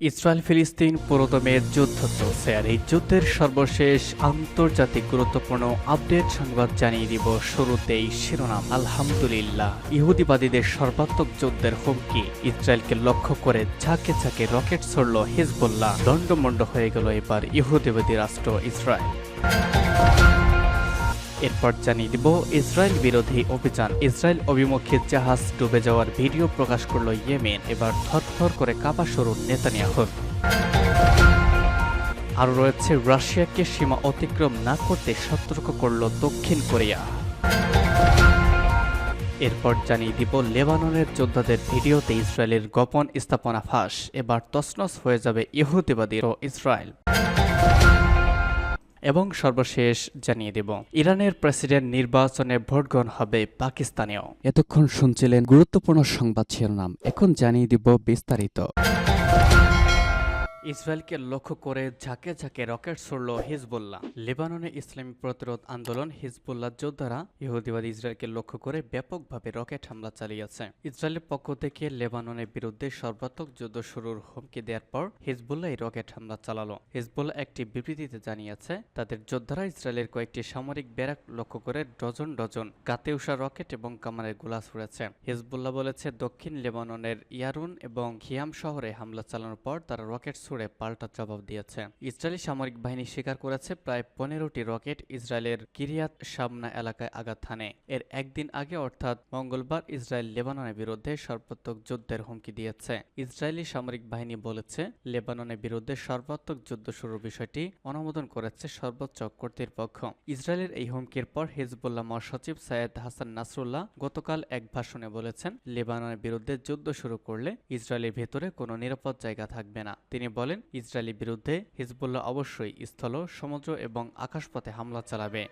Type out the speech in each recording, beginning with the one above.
Israel ফিলিস্তিন পুরোদমের যুদ্ধ চলছে আর এই যুদ্ধের সর্বশেষ আন্তর্জাতিক গুরুত্বপূর্ণ আপডেট সংবাদ জানিয়ে দিব শুরুতেই শিরোনাম। আলহামদুলিল্লাহ, ইহুদিবাদীদের সর্বাত্মক যুদ্ধের হুমকি। ইসরায়েলকে লক্ষ্য করে ঝাঁকে ঝাঁকে রকেট ছড়ল হিজবুল্লাহ। দণ্ডমণ্ড হয়ে গেল এবার ইহুদিবাদী রাষ্ট্র ইসরায়েল। এরপর জানিয়ে দিব, ইসরায়েল বিরোধী অভিযান। ইসরায়েল অভিমুখে জাহাজ ডুবে যাওয়ার ভিডিও প্রকাশ করল ইয়েমেন। এবার থরথর করে কাপা শুরু নেতানিয়াহুর আরও রয়েছে, রাশিয়াকে সীমা অতিক্রম না করতে সতর্ক করল দক্ষিণ কোরিয়া। এরপর জানিয়ে দিব, লেবাননের যোদ্ধাদের ভিডিওতে ইসরায়েলের গোপন স্থাপনা ফাঁস। এবার তছনছ হয়ে যাবে ইহুদিবাদী ও ইসরায়েল। এবং সর্বশেষ জানিয়ে দেব। ইরানের প্রেসিডেন্ট নির্বাচনে ভোট গ্রহণ হবে পাকিস্তানেও। এতক্ষণ শুনছিলেন গুরুত্বপূর্ণ সংবাদ শিরোনাম। এখন জানিয়ে দিব বিস্তারিত। ইসরায়েলকে লক্ষ্য করে ঝাঁকে ঝাঁকে রকেট ছড়ল হিজবুল্লাহ। লেবাননে ইসলামী প্রতিরোধ আন্দোলন হিজবুল্লাহ যোদ্ধারা ইহুদিবাদী ইসরায়েলকে লক্ষ্য করে ব্যাপকভাবে রকেট হামলা চালিয়েছে। ইসরায়েলের পক্ষ থেকে লেবাননের বিরুদ্ধে সর্বাত্মক যুদ্ধ শুরুর হুমকি দেওয়ার পর হিজবুল্লাহ এই রকেট হামলা চালালো। হিজবুল্লাহ একটি বিবৃতিতে জানিয়েছে, তাদের যোদ্ধারা ইসরায়েলের কয়েকটি সামরিক ব্যারাক লক্ষ্য করে ডজন ডজন কাতেউষা রকেট এবং কামানের গোলা ছুড়েছে। হিজবুল্লাহ বলেছে, দক্ষিণ লেবাননের ইয়ারুন এবং খিয়াম শহরে হামলা চালানোর পর তারা রকেট ছুড়ে পাল্টা জবাব দিয়েছে। ইসরায়েলি সামরিক বাহিনী স্বীকার করেছে প্রায় পনেরোটি রকেট ইসরায়েলের কিরিয়াত সামনা এলাকায় আঘাত হানে। এর একদিন আগে অর্থাৎ মঙ্গলবার ইসরায়েল লেবাননের বিরুদ্ধে সর্বাত্মক যুদ্ধের হুমকি দিয়েছে। ইসরায়েলি সামরিক বাহিনী বলেছে, লেবাননের বিরুদ্ধে সর্বাত্মক যুদ্ধ শুরুর বিষয়টি অনুমোদন করেছে সর্বোচ্চ কর্তৃপক্ষ। ইসরায়েলের এই হুমকির পর হিজবুল্লাহ মহাসচিব সৈয়দ হাসান নাসরুল্লাহ গতকাল এক ভাষণে বলেছেন, লেবাননের বিরুদ্ধে যুদ্ধ শুরু করলে ইসরায়েলের ভেতরে কোনো নিরাপদ জায়গা থাকবে না। তিনি বলেন ইসরায়েলের বিরুদ্ধে হিজবুল্লাহ অবশ্যই স্থল সমুদ্র এবং আকাশপথে হামলা চালাবে।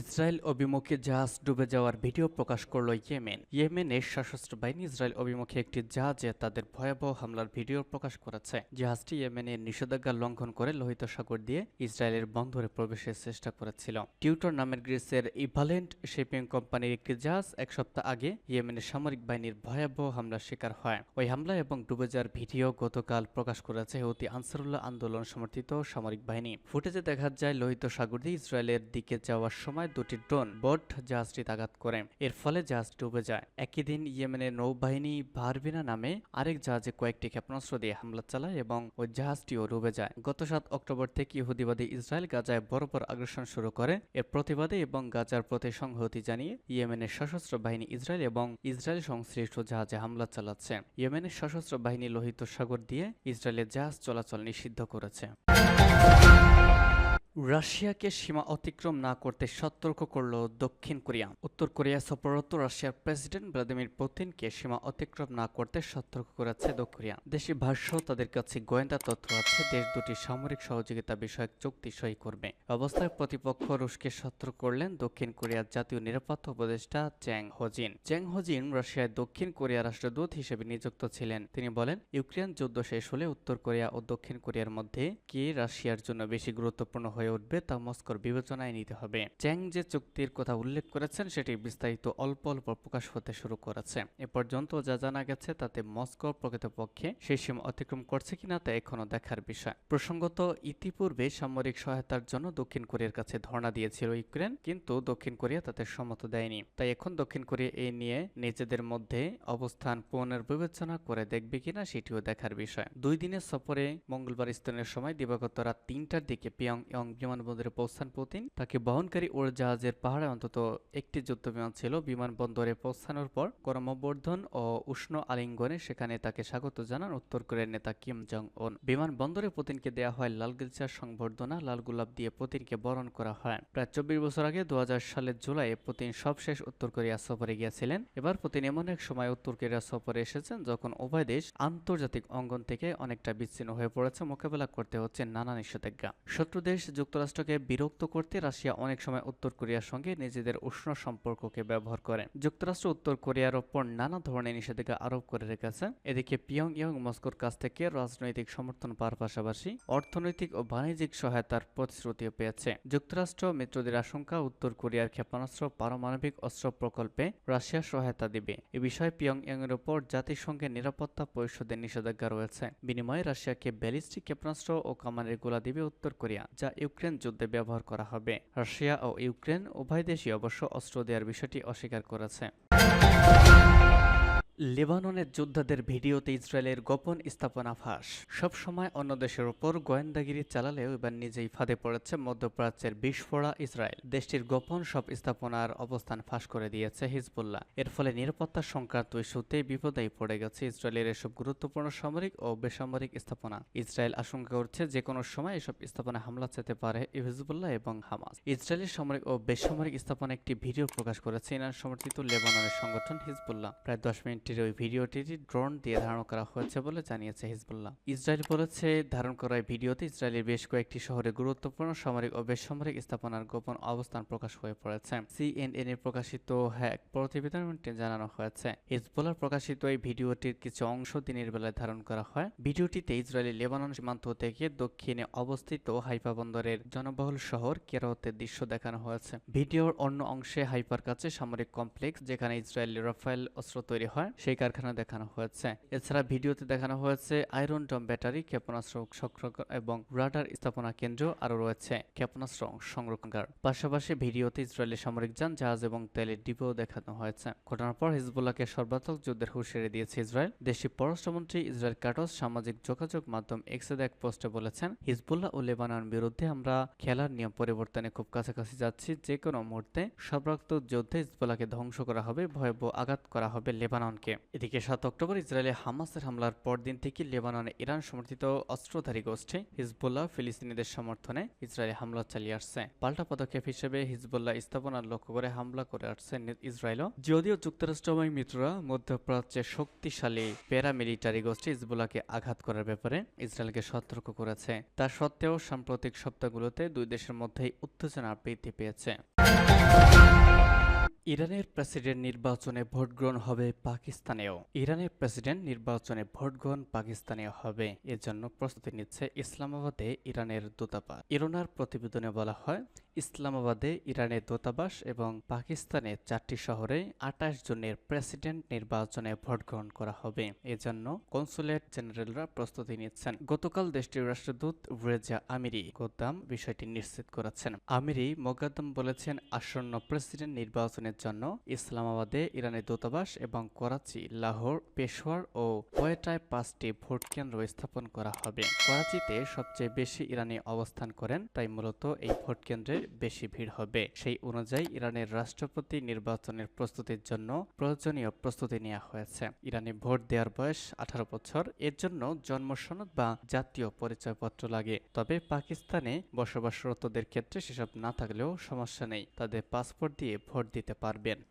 ইসরায়েল অভিমুখে জাহাজ ডুবে যাওয়ার ভিডিও প্রকাশ করল ইয়েমেন। ইয়েমেনের সশস্ত্র বাহিনী ইসরায়েল অভিমুখে একটি জাহাজে তাদের ভয়াবহ হামলার ভিডিও প্রকাশ করেছে। জাহাজটি ইয়েমেনের নিষেধাজ্ঞা লঙ্ঘন করে লোহিত সাগর দিয়ে ইসরায়েলের বন্দরে প্রবেশের চেষ্টা করেছিল। টিউটর নামের গ্রিসের ইভালেন্ট শিপিং কোম্পানির একটি জাহাজ এক সপ্তাহ আগে ইয়েমেনের সামরিক বাহিনীর ভয়াবহ হামলার শিকার হয়। ওই হামলা এবং ডুবে যাওয়ার ভিডিও গতকাল প্রকাশ করেছে হৌতি আনসারুল্লাহ আন্দোলন সমর্থিত সামরিক বাহিনী। ফুটেজে দেখা যায়, লোহিত সাগর দিয়ে ইসরায়েলের দিকে যাওয়ার সময় দুটি ড্রোন বোট জাহাজটি আঘাত করে। এর ফলে জাহাজ ডুবে যায়। একই দিন ইয়েমেনের নৌবাহিনী ভারবিনা নামে আরেক জাহাজে কয়েকটি ক্ষেপণাস্ত্র দিয়ে হামলা চালায় এবং ওই জাহাজটিও ডুবে যায়। গত সাত অক্টোবর থেকে ইহুদিবাদী ইসরায়েল গাজায় বড় আগ্রাসন শুরু করে। এর প্রতিবাদে এবং গাজার প্রতি সংহতি জানিয়ে ইয়েমেনের সশস্ত্র বাহিনী ইসরায়েল এবং ইসরায়েল সংশ্লিষ্ট জাহাজে হামলা চালাচ্ছে। ইয়েমেনের সশস্ত্র বাহিনী লোহিত সাগর দিয়ে ইসরায়েলের জাহাজ চলাচল নিষিদ্ধ করেছে। রাশিয়াকে সীমা অতিক্রম না করতে সতর্ক করল দক্ষিণ কোরিয়া। উত্তর কোরিয়া সফররত রাশিয়ার প্রেসিডেন্ট ভ্লাদিমির পুতিনকে সীমা অতিক্রম না করতে সতর্ক করেছে দক্ষিণ কোরিয়া। দেশি ভাষ্য, তাদের কাছে গোয়েন্দা তথ্য আছে, দেশ দুটি সামরিক সহযোগিতা বিষয়ক চুক্তি সই করবে। অবস্থায় প্রতিপক্ষ রুশকে সতর্ক করলেন দক্ষিণ কোরিয়ার জাতীয় নিরাপত্তা উপদেষ্টা চ্যাং হোজিন। চ্যাং হোজিন রাশিয়ায় দক্ষিণ কোরিয়া রাষ্ট্রদূত হিসেবে নিযুক্ত ছিলেন। তিনি বলেন, ইউক্রেন যুদ্ধ শেষ হলে উত্তর কোরিয়া ও দক্ষিণ কোরিয়ার মধ্যে কে রাশিয়ার জন্য বেশি গুরুত্বপূর্ণ হয়ে উঠবে তা মস্কোর বিবেচনায় নিতে হবে। চ্যাং যে চুক্তির কথা উল্লেখ করেছেন, সেটি বিস্তারিত অল্প অল্প প্রকাশ হতে শুরু করেছে। এ পর্যন্ত যা জানা গেছে, তাতে মস্কো প্রকৃতপক্ষে সেই সীমা অতিক্রম করছে কিনা তা এখনও দেখার বিষয়। প্রসঙ্গত, ইতিপূর্বে সামরিক সহায়তার জন্য দক্ষিণ কোরিয়ার কাছে ধর্ণা দিয়েছিল ইউক্রেন, কিন্তু দক্ষিণ কোরিয়া তাতে সম্মত দেয়নি। তাই এখন দক্ষিণ কোরিয়া এই নিয়ে নিজেদের মধ্যে অবস্থান পুনর্বিবেচনা করে দেখবে কিনা, সেটিও দেখার বিষয়। দুই দিনের সফরে মঙ্গলবার স্থানীয় সময় দিবাগত রাত তিনটার দিকে পিয়ং ইয়ং বিমানবন্দরে পৌঁছান পুতিন। তাকে বহনকারী উড়োজাহাজের পাহাড়ে অন্তত একটি যুদ্ধ বিমান ছিল। বিমানবন্দরে পৌঁছানোর পর করমবর্ধন ও উষ্ণ আলিঙ্গনে সেখানে তাকে স্বাগত জানান উত্তর কোরিয়ার নেতা কিম জং উন বিমানবন্দরে পুতিনকে দেওয়া হয় লাল গিলচার সংবর্ধনা, লাল গোলাপ দিয়ে পুতিনকে বরণ করা হয়। প্রায় চব্বিশ বছর আগে দু হাজার সালের জুলাইয়ে পুতিন সবশেষ উত্তর কোরিয়া সফরে গিয়েছিলেন। এবার পুতিন এমন এক সময় উত্তর কোরিয়া সফরে এসেছেন যখন উভয় দেশ আন্তর্জাতিক অঙ্গন থেকে অনেকটা বিচ্ছিন্ন হয়ে পড়েছে। মোকাবেলা করতে হচ্ছে নানা নিষেধাজ্ঞা। শত্রু দেশ যুক্তরাষ্ট্রকে বিরক্ত করতে রাশিয়া অনেক সময় উত্তর কোরিয়ার সঙ্গে নিজেদের উষ্ণ সম্পর্ককে ব্যবহার করে। যুক্তরাষ্ট্র উত্তর কোরিয়ার ওপর নানা ধরনের নিষেধাজ্ঞা আরোপ করে রেখেছে। এদিকে পিয়ং ইয়ং মস্কোর কাছ থেকে রাজনৈতিক সমর্থন পাওয়ার পাশাপাশি অর্থনৈতিক ও বাণিজ্যিক সহায়তার প্রতিশ্রুতিও পেয়েছে। যুক্তরাষ্ট্র মিত্রদের আশঙ্কা, উত্তর কোরিয়ার ক্ষেপণাস্ত্র, পারমাণবিক অস্ত্র প্রকল্পে রাশিয়া সহায়তা দিবে। এ বিষয়ে পিয়ং ইয়ং এর উপর জাতিসংঘের নিরাপত্তা পরিষদের নিষেধাজ্ঞা রয়েছে। বিনিময়ে রাশিয়াকে ব্যালিস্টিক ক্ষেপণাস্ত্র ও কামানের গোলা দিবে উত্তর কোরিয়া, যা ইউক্রেন যুদ্ধে ব্যবহার করা হবে। রাশিয়া ও ইউক্রেন উভয় দেশই অবশ্য অস্ত্র দেওয়ার বিষয়টি অস্বীকার করেছে। লেবাননের যোদ্ধাদের ভিডিওতে ইসরায়েলের গোপন স্থাপনা ফাঁস। সবসময় অন্য দেশের ওপর গোয়েন্দাগিরি চালালেও এবার নিজেই ফাঁদে পড়েছে মধ্যপ্রাচ্যের বিস্ফোরা ইসরায়েল। দেশটির গোপন সব স্থাপনার অবস্থান ফাঁস করে দিয়েছে হিজবুল্লাহ। এর ফলে নিরাপত্তা সংক্রান্ত ইস্যুতে বিপদেই পড়ে গেছে ইসরায়েলের এসব গুরুত্বপূর্ণ সামরিক ও বেসামরিক স্থাপনা। ইসরায়েল আশঙ্কা করছে যে কোনো সময় এসব স্থাপনা হামলা যেতে পারে হিজবুল্লাহ এবং হামাস। ইসরায়েলের সামরিক ও বেসামরিক স্থাপনা একটি ভিডিও প্রকাশ করেছে ইরান সমর্থিত লেবাননের সংগঠন হিজবুল্লাহ। প্রায় দশ মিনিটের ওই ভিডিওটি ড্রোন দিয়ে ধারণ করা হয়েছে বলে জানিয়েছে হিজবুল্লাহ। ইসরায়েল বলেছে, ধারণ করা ভিডিওতে ইসরায়েলের বেশ কয়েকটি শহরে গুরুত্বপূর্ণ সামরিক ও বেসামরিক স্থাপনার গোপন অবস্থান প্রকাশ হয়ে পড়েছে। সিএনএন এর প্রকাশিত হ্যাক প্রতিবেদনটি জানানো হয়েছে। হিজবুল্লাহ প্রকাশিত এই ভিডিওটির কিছু অংশ দিনের বেলায় ধারণ করা হয়। ভিডিওটিতে ইসরায়েলি লেবানন সীমান্ত থেকে দক্ষিণে অবস্থিত হাইফা বন্দরের জনবহুল শহর কেরাওতের দৃশ্য দেখানো হয়েছে। ভিডিওর অন্য অংশে হাইফার কাছে সামরিক কমপ্লেক্স, যেখানে ইসরায়েলি রাফায়েল অস্ত্র তৈরি হয়। সেই কারখানা দেখানো হয়েছে। এছাড়া ভিডিওতে দেখানো হয়েছে আয়রন ডম ব্যাটারি, ক্ষেপণাস্ত্র সংরক্ষণ এবং রাডার স্থাপনা কেন্দ্র আরও রয়েছে, ক্ষেপণাস্ত্র সংরক্ষণগার পাশাপাশি ভিডিওতে ইসরায়েলি সামরিক যান, জাহাজ এবং তেলের ডিপো দেখানো হয়েছে। ঘটনার পর হিজবুল্লাহকে সর্বাত্মক যুদ্ধের হুঁশিয়ারি দিয়েছে ইসরায়েল। দেশটির পররাষ্ট্রমন্ত্রী ইসরায়েল কাটস সামাজিক যোগাযোগ মাধ্যম এক্সেদ এক পোস্টে বলেছেন, হিজবুল্লাহ ও লেবানন বিরুদ্ধে আমরা খেলার নিয়ম পরিবর্তনে খুব কাছাকাছি যাচ্ছি। যে কোনো মুহূর্তে সর্বাত্মক যুদ্ধে হিজবুল্লাহকে ধ্বংস করা হবে, ভয়াবহ আঘাত করা হবে লেবাননকে। এদিকে সাত অক্টোবর ইসরায়েলে হামাসের হামলার পরদিন থেকে লেবাননে, ইরান সমর্থিত অস্ত্রধারী গোষ্ঠী হিজবুল্লাহ ফিলিস্তিনিদের সমর্থনে ইসরায়েলে হামলা চালিয়ে আসছে। পাল্টা পদক্ষেপ হিসেবে হিজবুল্লাহ স্থাপনার লক্ষ্য করে হামলা করে আসছে ইসরায়েলও। যদিও যুক্তরাষ্ট্র এবং মিত্ররা মধ্যপ্রাচ্যের শক্তিশালী প্যারামিলিটারি গোষ্ঠী হিজবুল্লাহকে আঘাত করার ব্যাপারে ইসরায়েলকে সতর্ক করেছে। তা সত্ত্বেও সাম্প্রতিক সপ্তাহগুলোতে দুই দেশের মধ্যেই উত্তেজনা বৃদ্ধি পেয়েছে। ইরানের প্রেসিডেন্ট নির্বাচনে ভোট গ্রহণ হবে পাকিস্তানেও। ইরানের প্রেসিডেন্ট নির্বাচনে ভোট গ্রহণ পাকিস্তানেও হবে, এজন্য প্রস্তুতি নিচ্ছে ইসলামাবাদে ইরানের দূতাবাস। ইরোনার প্রতিবেদনে বলা হয় ইসলামাবাদে ইরানের দূতাবাস এবং পাকিস্তানের চারটি শহরে আঠাশ জনের প্রেসিডেন্ট নির্বাচনে ভোট গ্রহণ করা হবে। এজন্য কনসুলেট জেনারেলরা প্রস্তুতি নিচ্ছেন। গতকাল দেশটির রাষ্ট্রদূত রেজা আমিরি গোদ্দাম বিষয়টি নিশ্চিত করেছেন। আমিরি মোগাদ্দম বলেছেন, আসন্ন প্রেসিডেন্ট নির্বাচনের জন্য ইসলামাবাদে ইরানের দূতাবাস এবং করাচি, লাহোর পেশোয়ার ও কোয়েটায় পাঁচটি ভোট কেন্দ্র স্থাপন করা হবে। করাচিতে সবচেয়ে বেশি ইরানি অবস্থান করেন, তাই মূলত এই ভোট কেন্দ্রে বেশি ভিড় হবে। সেই অনুযায়ী ইরানের রাষ্ট্রপতি নির্বাচনের প্রস্তুতির জন্য প্রয়োজনীয় প্রস্তুতি নেওয়া হয়েছে। ইরানে ভোট দেওয়ার বয়স আঠারো বছর। এর জন্য জন্ম সনদ বা জাতীয় পরিচয়পত্র লাগে। তবে পাকিস্তানে বসবাসরতদের ক্ষেত্রে সেসব না থাকলেও সমস্যা নেই। তাদের পাসপোর্ট দিয়ে ভোট দিতে পারবেন।